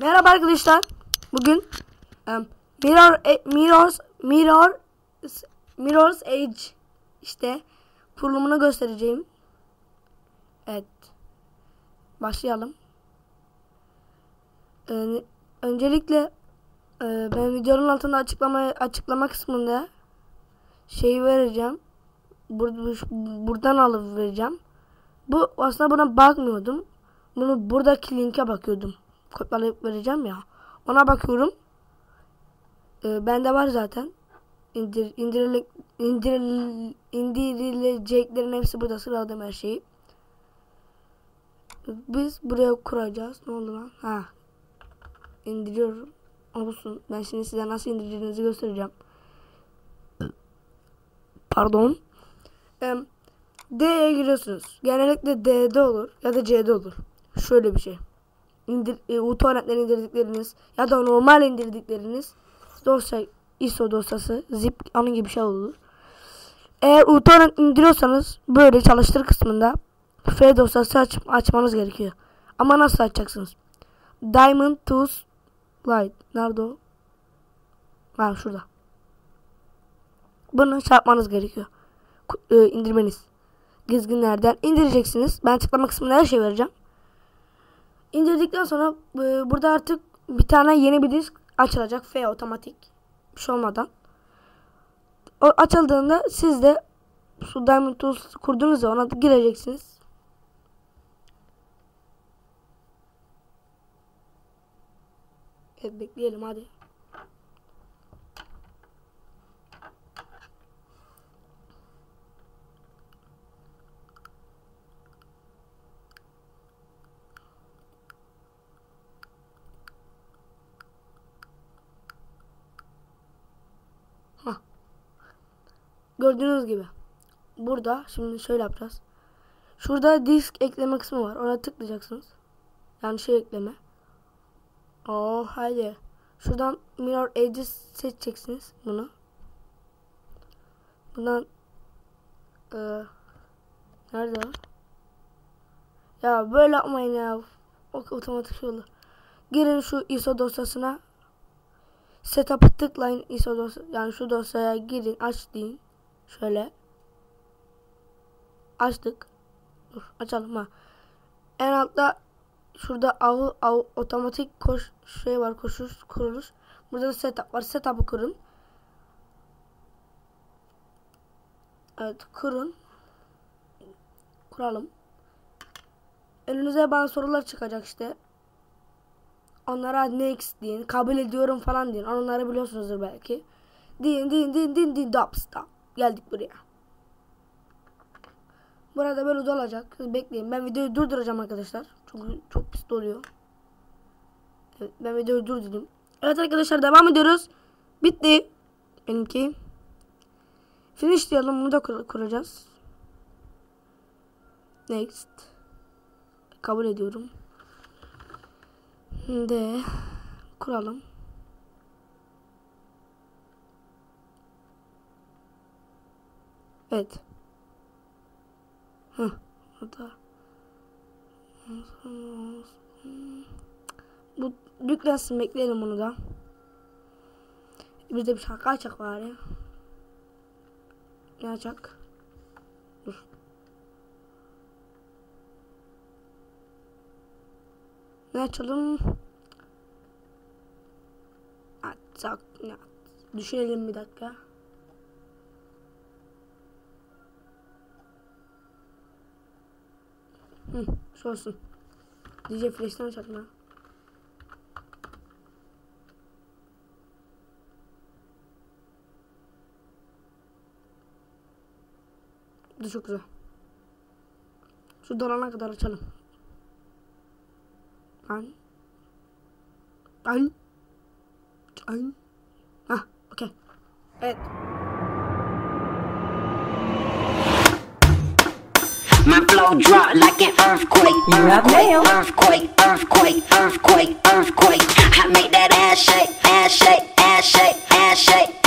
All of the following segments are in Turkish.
Merhaba arkadaşlar. Bugün em, Mirror e, Mirrors Mirror Mirrors Age işte kurulumunu göstereceğim. Evet. Başlayalım. Ee, öncelikle e, ben videonun altında açıklama açıklama kısmında şeyi vereceğim. Bur, buradan alıp vereceğim. Bu aslında buna bakmıyordum. Bunu buradaki linke bakıyordum. Kopyalayıp vereceğim ya. Ona bakıyorum. Ee, bende var zaten. İndir, indirile, indiril, indirileceklerin hepsi burada sıraladım her şeyi. Biz buraya kuracağız. Ne oldu lan? Ha. İndiriyorum. Olsun. Ben şimdi size nasıl indireceğinizi göstereceğim. Pardon. Ee, D'ye giriyorsunuz. Genellikle D'de olur ya da C'de olur. Şöyle bir şey. İndir, e, uTorrent'ten indirdikleriniz ya da normal indirdikleriniz dosya ISO dosyası zip onun gibi şey olur. Eğer uTorrent indiriyorsanız böyle çalıştır kısmında F dosyası aç, açmanız gerekiyor. Ama nasıl açacaksınız? Diamond Tools Light. Nerede o? Ha şurada. Bunu çarpmanız gerekiyor. E, indirmeniz. Gizginlerden indireceksiniz. Ben açıklama kısmında her şey vereceğim. İndirdikten sonra e, burada artık bir tane yeni bir disk açılacak. F otomatik. Bir şey olmadan. O açıldığında siz de su Diamond Tools kurdunuz ya ona gireceksiniz. Evet bekleyelim hadi. Gördüğünüz gibi. Burada şimdi şöyle yapacağız. Şurada disk ekleme kısmı var. Oraya tıklayacaksınız. Yani şey ekleme. Oh haydi. Şuradan Mirror Edge seçeceksiniz bunu. Bundan e, nerede? Ya böyle yapmayın ya. O otomatik şey olur. Girin şu ISO dosyasına. Setup'ı tıklayın ISO dosya yani şu dosyaya girin aç deyin. Şöyle. Açtık. Dur, açalım ha. En altta şurada av, av otomatik koş şey var koşuş kuruluş. Burada da setup var. Setup'ı kurun. Evet kurun. Kuralım. Önünüze bazı sorular çıkacak işte. Onlara next deyin. Kabul ediyorum falan deyin. Onları biliyorsunuzdur belki. Din din din din din dop geldik buraya. Burada böyle dolacak. Bekleyin. Ben videoyu durduracağım arkadaşlar. Çünkü çok pis doluyor. Evet, ben videoyu durdurdum. Evet arkadaşlar devam ediyoruz. Bitti. Benimki. Finish diyelim. Bunu da kur kuracağız. Next. Kabul ediyorum. De kuralım. Evet. Hı. Burada. Bu yüklensin bekleyelim bunu da. Bir de bir şarkı açacak var ya. Ne açacak? Dur. Ne açalım? Açacak. Düşünelim bir dakika. Hı, şu olsun. DJ Flash'tan açalım ha. Bu çok güzel. Şu dolana kadar açalım. Ben. Ben. Ben. Hah, okey. Evet. My flow drop like an earthquake. Earthquake, earthquake, earthquake, earthquake, earthquake. I make that ass shake, ass shake, ass shake, ass shake, ass shake,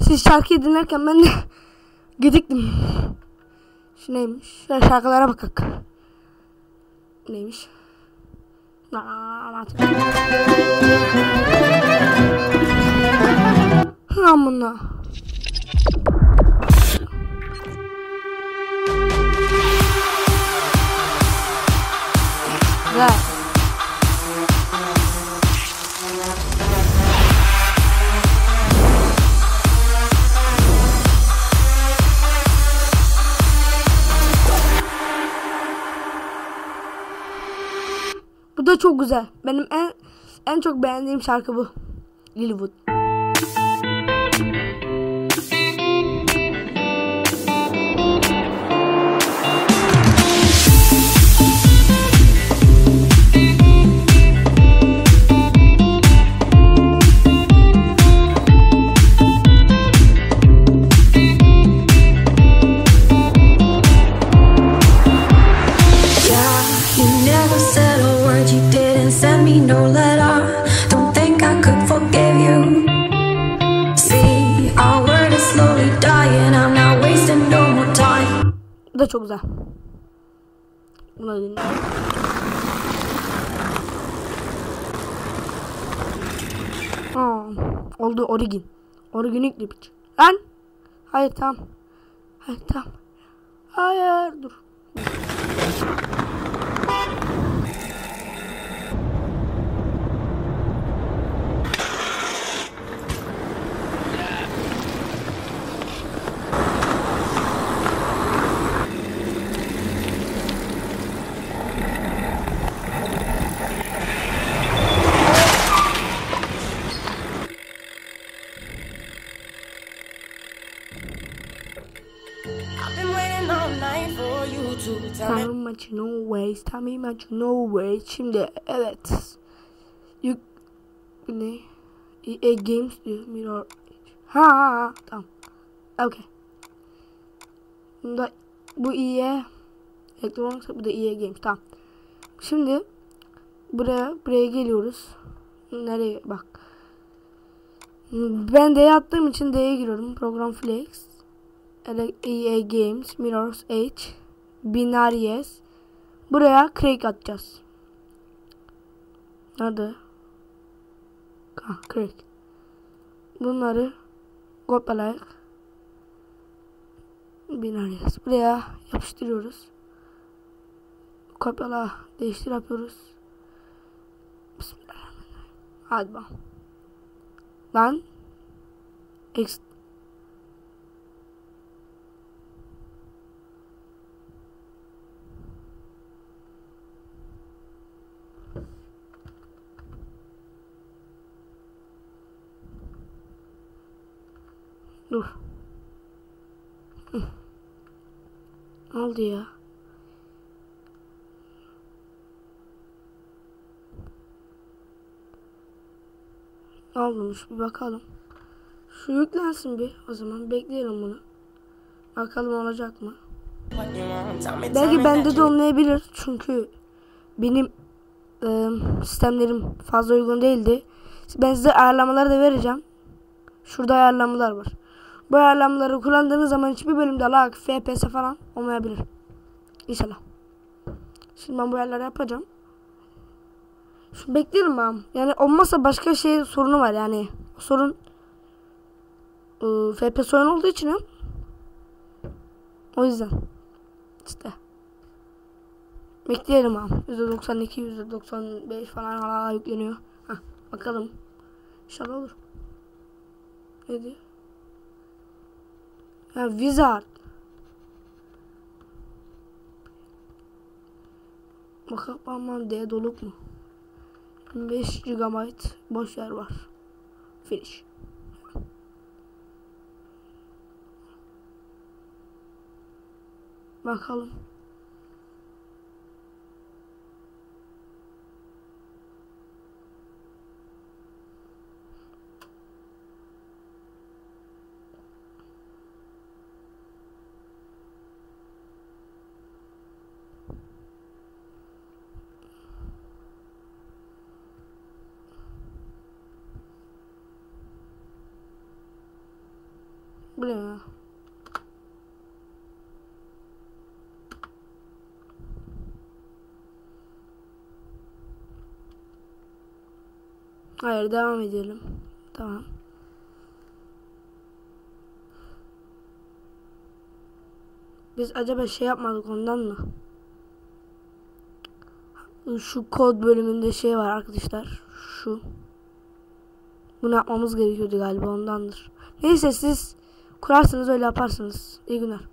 Siz şarkıyı dinlerken ben de gidiktim. Şu neymiş? Şöyle şarkılara bakak. Neymiş? Amına. Güzel. Çok güzel. Benim en en çok beğendiğim şarkı bu. Lilywood. Me no letter. Don't think I could forgive you. See. Bu da çok güzel. Bunu dinle. Aa, oldu origin. Originik bir Lan. Hayır tamam. Hayır tamam. Hayır dur. No ways. Tanrım maçı no ways. Şimdi evet. Bu ne? EA Games diyor. Mirror. Ha ha. Tamam. Okay. Bunda bu EA Electronics bu da EA Games. Tamam. Şimdi buraya buraya geliyoruz. Nereye bak. Ben D'ye attığım için D'ye giriyorum. Program Flex. EA Games, Mirror's Edge, Binaries. Buraya Craig atacağız. Nerede? Ha, Craig. Bunları kopyalayarak Binaries. Buraya yapıştırıyoruz. Kopyala, değiştir yapıyoruz. Bismillahirrahmanirrahim. Hadi bakalım. Lan. X Dur. Hı. Ne oldu ya? Ne olmuş bir bakalım. Şu yüklensin bir o zaman bekleyelim bunu. Bakalım olacak mı? Belki bende de olmayabilir çünkü benim e, sistemlerim fazla uygun değildi. Ben size ayarlamaları da vereceğim. Şurada ayarlamalar var. Bu ayarlamaları kullandığınız zaman hiçbir bölümde lag, FPS falan olmayabilir. İnşallah. Şimdi ben bu ayarları yapacağım. Şu bekleyelim ben. Yani olmazsa başka şey sorunu var yani. Sorun e, FPS oyun olduğu için. O yüzden. İşte. Bekleyelim abi. %92, %95 falan hala yükleniyor. Hah, bakalım. İnşallah olur. Ne diyor? Ha, Wizard. Bakalım aman D doluk mu? 5 GB boş yer var. Finish. Bakalım. Bu? Hayır devam edelim. Tamam. Biz acaba şey yapmadık ondan mı? Şu kod bölümünde şey var arkadaşlar. Şu. Bunu yapmamız gerekiyordu galiba ondandır. Neyse siz kurarsınız öyle yaparsınız. İyi günler.